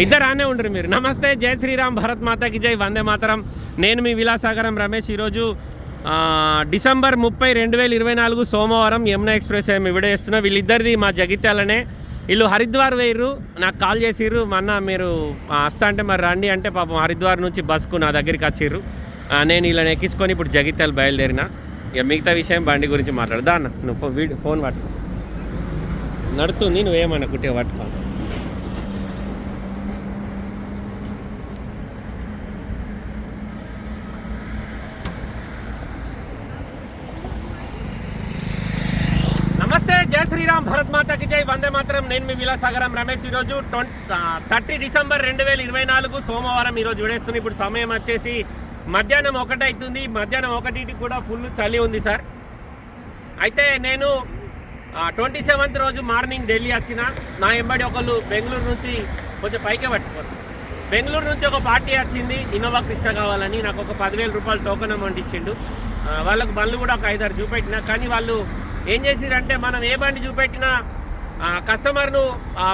ఇద్దరు ఆనే ఉండరు మీరు. నమస్తే జై శ్రీరామ్ భరత్ మాతాకి జై వందే మాతరం. నేను మీ విలాసాగరం రమేష్. ఈరోజు డిసెంబర్ ముప్పై రెండు వేల ఇరవై నాలుగు సోమవారం యమునా ఎక్స్ప్రెస్ ఏమి విడేస్తున్నా వీళ్ళిద్దరిది మా జగిత్యాలనే. వీళ్ళు హరిద్వార్ వేయరు నాకు కాల్ చేసిర్రు. మొన్న మీరు వస్తా అంటే మరి రండి అంటే పాపం హరిద్వార్ నుంచి బస్కు నా దగ్గరికి వచ్చిర్రు. నేను వీళ్ళని ఎక్కించుకొని ఇప్పుడు జగిత్యాలు బయలుదేరిన. ఇక మిగతా విషయం బండి గురించి మాట్లాడదా అన్న నువ్వు ఫో- ఫోన్ పట్టుకో నడుతుంది నువ్వేమన్నా కుట్టే పట్టుకో నమస్తే జై శ్రీరామ్ భరత్ మాతకి జై. వందే మాత్రం. నేను మీ విలాసాగరం రమేష్. ఈరోజు ట్వంటీ థర్టీ డిసెంబర్ రెండు వేల ఇరవై నాలుగు సోమవారం ఈరోజు విడేస్తుంది ఇప్పుడు సమయం వచ్చేసి మధ్యాహ్నం ఒకటి అవుతుంది. మధ్యాహ్నం ఒకటికి కూడా ఫుల్ చలి ఉంది సార్. అయితే నేను ట్వంటీ సెవెంత్ రోజు మార్నింగ్ ఢిల్లీ వచ్చిన. నా ఎంబడి ఒకళ్ళు బెంగళూరు నుంచి కొంచెం పైకే పట్టుకోరు బెంగళూరు నుంచి ఒక పార్టీ వచ్చింది. ఇన్నోవా కృష్ణ కావాలని. నాకు ఒక పదివేల రూపాయలు టోకెన్ అమౌంట్ ఇచ్చిండు. వాళ్ళకు బళ్ళు కూడా ఒక ఐదారు చూపెట్టిన. కానీ వాళ్ళు ఏం చేసిరంటే మనం ఏ బండి చూపెట్టినా కస్టమర్ను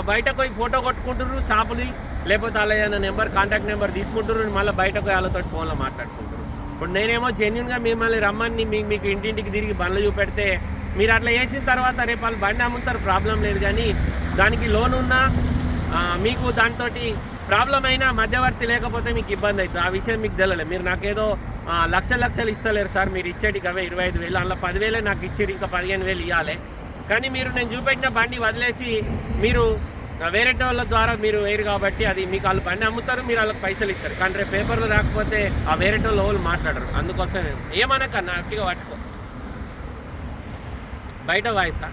బయటకు పోయి ఫోటో కొట్టుకుంటున్నారు షాపుని లేకపోతే వాళ్ళ ఏదైనా నెంబర్ కాంటాక్ట్ నెంబర్ తీసుకుంటున్నారు మళ్ళీ బయటకు పోయి వాళ్ళతో ఫోన్లో మాట్లాడుకుంటారు ఇప్పుడు నేనేమో జెన్యున్గా మిమ్మల్ని రమ్మని మీకు ఇంటింటికి తిరిగి బండ్లు చూపెడితే మీరు అట్లా చేసిన తర్వాత రేపు వాళ్ళు బండి అమ్ముతారు ప్రాబ్లం లేదు. కానీ దానికి లోన్ ఉన్నా మీకు దాంతో ప్రాబ్లం అయినా మధ్యవర్తి లేకపోతే మీకు ఇబ్బంది అవుతుంది. ఆ విషయం మీకు తెలియలేదు మీరు నాకేదో లక్ష లక్షలు లక్షలు ఇస్తలేరు సార్. మీరు ఇచ్చేటికి అవే ఇరవై ఐదు వేలు. అందులో పదివేలే నాకు ఇచ్చారు ఇంకా పదిహేను వేలు ఇవ్వాలి కానీ మీరు నేను చూపెట్టిన బండి వదిలేసి మీరు వేరే వాళ్ళ ద్వారా మీరు వేరు కాబట్టి అది మీకు వాళ్ళు బండి అమ్ముతారు మీరు వాళ్ళకి పైసలు ఇస్తారు. కానీ రేపు పేపర్లు రాకపోతే ఆ వేరే వాళ్ళు మాట్లాడరు. అందుకోసం ఏమనకన్నా నాటిగా పట్టుకో. బయట వాయిసా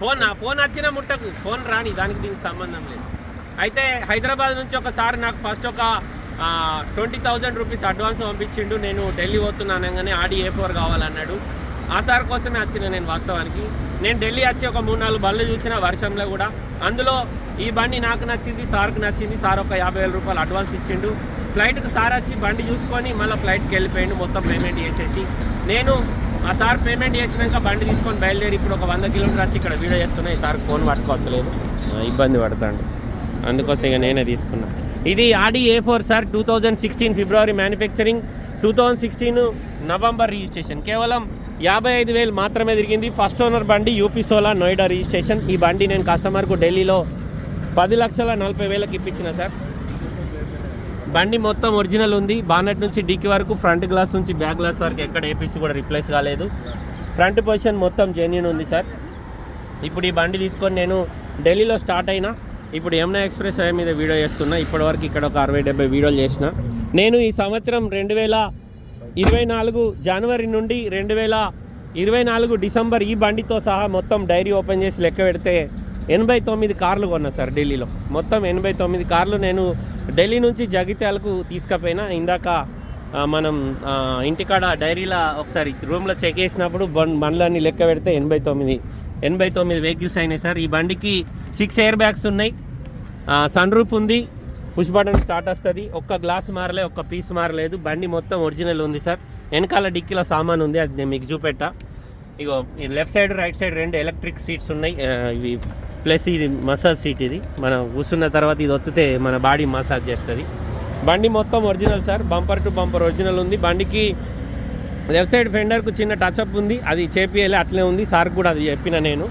ఫోన్ నా ఫోన్ వచ్చిన ముట్టకు. ఫోన్ రాని దానికి దీనికి సంబంధం లేదు. అయితే హైదరాబాద్ నుంచి ఒకసారి నాకు ఫస్ట్ ఒక ట్వంటీ థౌజండ్ రూపీస్ అడ్వాన్స్ పంపించిండు. నేను ఢిల్లీ పోతున్నాను అనగానే ఆడి ఏ ఫోర్ కావాలన్నాడు. ఆ సార్ కోసమే వచ్చిన నేను వాస్తవానికి. నేను ఢిల్లీ వచ్చి ఒక మూడు నాలుగు బళ్ళు చూసిన వర్షంలో కూడా. అందులో ఈ బండి నాకు నచ్చింది సార్కి నచ్చింది. సార్ ఒక యాభై వేల రూపాయలు అడ్వాన్స్ ఇచ్చిండు. ఫ్లైట్కి సార్ వచ్చి బండి చూసుకొని మళ్ళీ ఫ్లైట్కి వెళ్ళిపోయిండు. మొత్తం పేమెంట్ చేసేసి. నేను ఆ సార్ పేమెంట్ చేసినాక బండి తీసుకొని బయలుదేరి ఇప్పుడు ఒక వంద కిలోమీటర్ వచ్చి ఇక్కడ వీడియో చేస్తున్నాయి సార్ ఫోన్ పట్టుకోవట్లేదు. ఇబ్బంది పడతాడు. అందుకోసం ఇక నేనే తీసుకున్నా. ఇది Audi A four sir two thousand sixteen February manufacturing two thousand sixteen November registration కేవలం యాభై ఐదు వేలు మాత్రమే తిరిగింది. ఫస్ట్ ఓనర్ బండి యూపీ సోలా నోయిడా రిజిస్ట్రేషన్ ఈ బండి నేను కస్టమర్కు ఢిల్లీలో పది లక్షల నలభై వేలకు ఇప్పించిన సార్. బండి మొత్తం ఒరిజినల్ ఉంది. బానెట్ నుంచి డీకి వరకు ఫ్రంట్ గ్లాస్ నుంచి బ్యాక్ గ్లాస్ వరకు ఎక్కడ ఏపీసీ కూడా రిప్లేస్ కాలేదు. ఫ్రంట్ పొజిషన్ మొత్తం జెన్యున్ ఉంది సార్. ఇప్పుడు ఈ బండి తీసుకొని నేను ఢిల్లీలో స్టార్ట్ అయినా ఇప్పుడు యమునా ఎక్స్ప్రెస్ హైవే మీద వీడియో చేస్తున్నా. ఇప్పటివరకు ఇక్కడ ఒక అరవై డెబ్బై వీడియోలు చేసిన. నేను ఈ సంవత్సరం రెండు వేల ఇరవై నాలుగు జనవరి నుండి రెండు వేల ఇరవై నాలుగు డిసెంబర్ ఈ బండితో సహా మొత్తం డైరీ ఓపెన్ చేసి లెక్క పెడితే ఎనభై తొమ్మిది కార్లు కొన్నా సార్ ఢిల్లీలో. మొత్తం ఎనభై తొమ్మిది కార్లు నేను ఢిల్లీ నుంచి జగిత్యాలకు తీసుకపోయినా. ఇందాక మనం ఇంటికాడ డైరీలో ఒకసారి రూమ్లో చెక్ చేసినప్పుడు బండ్ బండ్లన్నీ లెక్క పెడితే ఎనభై తొమ్మిది ఎనభై తొమ్మిది వెహికల్స్ అయినాయి సార్. ఈ బండికి సిక్స్ ఎయిర్ బ్యాగ్స్ ఉన్నాయి. సన్ రూఫ్ ఉంది. పుష్ బటన్ స్టార్ట్ వస్తుంది. ఒక్క గ్లాస్ మారలే ఒక్క పీస్ మారలేదు. బండి మొత్తం ఒరిజినల్ ఉంది సార్. వెనకాల డిక్కీలో సామాన్ ఉంది అది నేను మీకు చూపెట్టా. ఇగో ఈ లెఫ్ట్ సైడ్ రైట్ సైడ్ రెండు ఎలక్ట్రిక్ సీట్స్ ఉన్నాయి. ఇవి ప్లస్ ఇది మసాజ్ సీట్ ఇది. మనం కూర్చున్న తర్వాత ఇది ఒత్తితే మన బాడీ మసాజ్ చేస్తుంది. బండి మొత్తం original sir. Bumper to bumper original ఉంది. బండికి లెఫ్ట్ సైడ్ ఫెండర్కు చిన్న టచ్అప్ ఉంది. అది చేపియాలి అట్లే ఉంది. సార్ కూడా అది చెప్పిన నేను.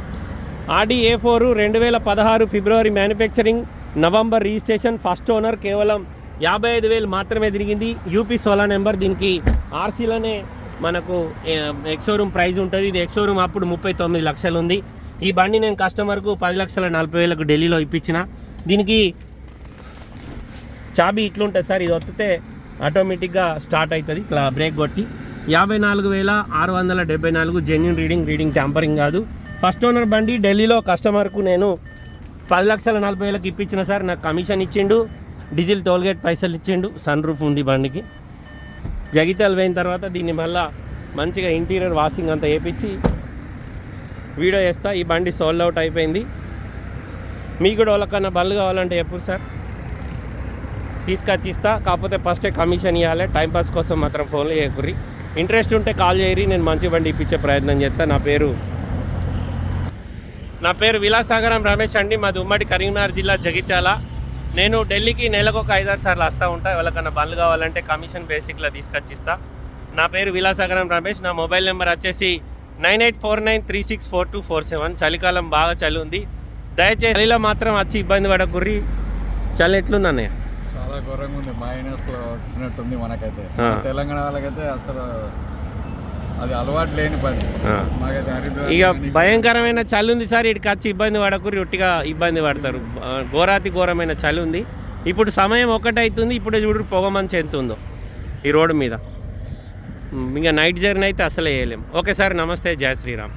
ఆడి ఏ ఫోర్ రెండు వేల పదహారు February manufacturing November registration first owner కేవలం యాభై ఐదు వేలు మాత్రమే తిరిగింది. యూపీ సోలా నెంబర్ దీనికి ఆర్సీలోనే మనకు ఎక్సోరూమ్ ప్రైజ్ ఉంటుంది. ఇది ఎక్సోరూమ్ అప్పుడు ముప్పై తొమ్మిది లక్షలు ఉంది ఈ బండి నేను కస్టమర్కు పది లక్షల నలభై వేలకు ఢిల్లీలో ఇప్పించిన. దీనికి చాబీ ఇట్లుంటుంది సార్. ఇది వత్తితే ఆటోమేటిక్గా స్టార్ట్ అవుతుంది బ్రేక్ కొట్టి యాభై నాలుగు వేల ఆరు వందల డెబ్బై నాలుగు జెన్యున్ రీడింగ్ రీడింగ్ ట్యాంపరింగ్ కాదు. ఫస్ట్ ఓనర్ బండి ఢిల్లీలో కస్టమర్కు నేను పది లక్షల నలభై వేలకు ఇప్పించిన సార్. నాకు కమిషన్ ఇచ్చిండు డీజిల్ టోల్గేట్ పైసలు ఇచ్చిండు సన్ రూఫ్ ఉంది బండికి. జగిత్యాలు పోయిన తర్వాత దీన్ని మళ్ళా మంచిగా ఇంటీరియర్ వాషింగ్ అంతా వేపించి వీడియో చేస్తా ఈ బండి సోల్డ్ అవుట్ అయిపోయింది. మీకు కూడా వాళ్ళకన్నా బళ్ళు కావాలంటే ఎప్పుడు సార్. తీసుకొచ్చి ఇస్తా కాకపోతే ఫస్టే కమిషన్ ఇవ్వాలి. టైంపాస్ కోసం మాత్రం ఫోన్లో చేయకుర్రి. ఇంట్రెస్ట్ ఉంటే కాల్ చేయరి నేను మంచి బండి ఇప్పించే ప్రయత్నం చేస్తా. నా పేరు నా పేరు విలాసాగరం రమేష్ అండి. మాది ఉమ్మడి కరీంనగర్ జిల్లా జగిత్యాల. నేను ఢిల్లీకి నెలకు ఒక ఐదారు సార్లు వస్తూ ఉంటా. ఎవరికన్నా బండ్లు కావాలంటే కమిషన్ బేసిక్లో తీసుకొచ్చి ఇస్తా నా పేరు విలాసాగరం రమేష్. నా మొబైల్ నెంబర్ వచ్చేసి nine eight four nine three six four two four seven. చలికాలం బాగా చలి ఉంది దయచేసి చలిలో మాత్రం వచ్చి ఇబ్బంది పడకుర్రి. చలి ఎట్లుంది అన్నయ్య? చాలా ఘోరంగా ఉంది. మైనస్ వచ్చినట్టుంది మనకైతే. తెలంగాణ వాళ్ళకైతే అసలు అది అలవాటు లేని పని. ఇక భయంకరమైన చలి ఉంది సార్. ఇక్కడికి వచ్చి ఇబ్బంది పడకుర్రి ఒట్టిగా ఇబ్బంది పడతారు. ఘోరాతి ఘోరమైన చలి ఉంది. ఇప్పుడు సమయం ఒకటి అవుతుంది ఇప్పుడు చూడు పొగ మంచి ఎంత ఉందో ఈ రోడ్డు మీద. ఇంకా నైట్ జర్నీ అయితే అసలే వేయలేం. ఓకే సార్ నమస్తే. జయ శ్రీరామ్.